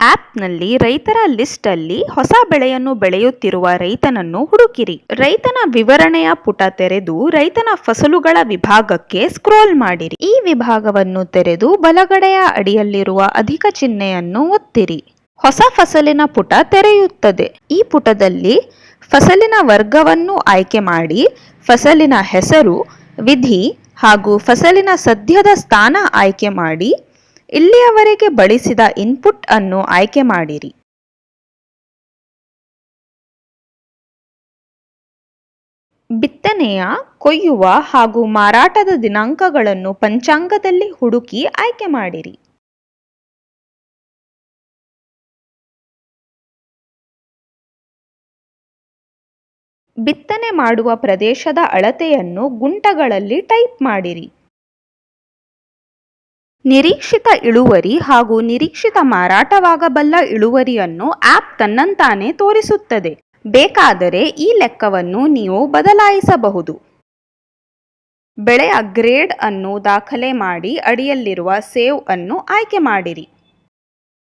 ಆಪ್ನಲ್ಲಿ ರೈತರ ಲಿಸ್ಟ್ ಅಲ್ಲಿ ಹೊಸ ಬೆಳೆಯನ್ನು ಬೆಳೆಯುತ್ತಿರುವ ರೈತನನ್ನು ಹುಡುಕಿರಿ. ರೈತನ ವಿವರಣೆಯ ಪುಟ ತೆರೆದು ರೈತನ ಫಸಲುಗಳ ವಿಭಾಗಕ್ಕೆ ಸ್ಕ್ರೋಲ್ ಮಾಡಿರಿ. ಈ ವಿಭಾಗವನ್ನು ತೆರೆದು ಬಲಗಡೆಯ ಅಡಿಯಲ್ಲಿರುವ ಅಧಿಕ ಚಿಹ್ನೆಯನ್ನು ಒತ್ತಿರಿ. ಹೊಸ ಫಸಲಿನ ಪುಟ ತೆರೆಯುತ್ತದೆ. ಈ ಪುಟದಲ್ಲಿ ಫಸಲಿನ ವರ್ಗವನ್ನು ಆಯ್ಕೆ ಮಾಡಿ ಫಸಲಿನ ಹೆಸರು, ವಿಧಿ ಹಾಗೂ ಫಸಲಿನ ಸದ್ಯದ ಸ್ಥಾನ ಆಯ್ಕೆ ಮಾಡಿ ಇಲ್ಲಿಯವರೆಗೆ ಬಳಸಿದ ಇನ್ಪುಟ್ ಅನ್ನು ಆಯ್ಕೆ ಮಾಡಿರಿ. ಬಿತ್ತನೆಯ, ಕೊಯ್ಯುವ ಹಾಗೂ ಮಾರಾಟದ ದಿನಾಂಕಗಳನ್ನು ಪಂಚಾಂಗದಲ್ಲಿ ಹುಡುಕಿ ಆಯ್ಕೆ ಮಾಡಿರಿ. ಬಿತ್ತನೆ ಮಾಡುವ ಪ್ರದೇಶದ ಅಳತೆಯನ್ನು ಗುಂಟಗಳಲ್ಲಿ ಟೈಪ್ ಮಾಡಿರಿ. ನಿರೀಕ್ಷಿತ ಇಳುವರಿ ಹಾಗೂ ನಿರೀಕ್ಷಿತ ಮಾರಾಟವಾಗಬಲ್ಲ ಇಳುವರಿಯನ್ನು ಆಪ್ ತನ್ನಂತಾನೇ ತೋರಿಸುತ್ತದೆ. ಬೇಕಾದರೆ ಈ ಲೆಕ್ಕವನ್ನು ನೀವು ಬದಲಾಯಿಸಬಹುದು. ಬೆಳೆಯ ಗ್ರೇಡ್ ಅನ್ನು ದಾಖಲೆ ಮಾಡಿ ಅಡಿಯಲ್ಲಿರುವ ಸೇವ್ ಅನ್ನು ಆಯ್ಕೆ ಮಾಡಿರಿ.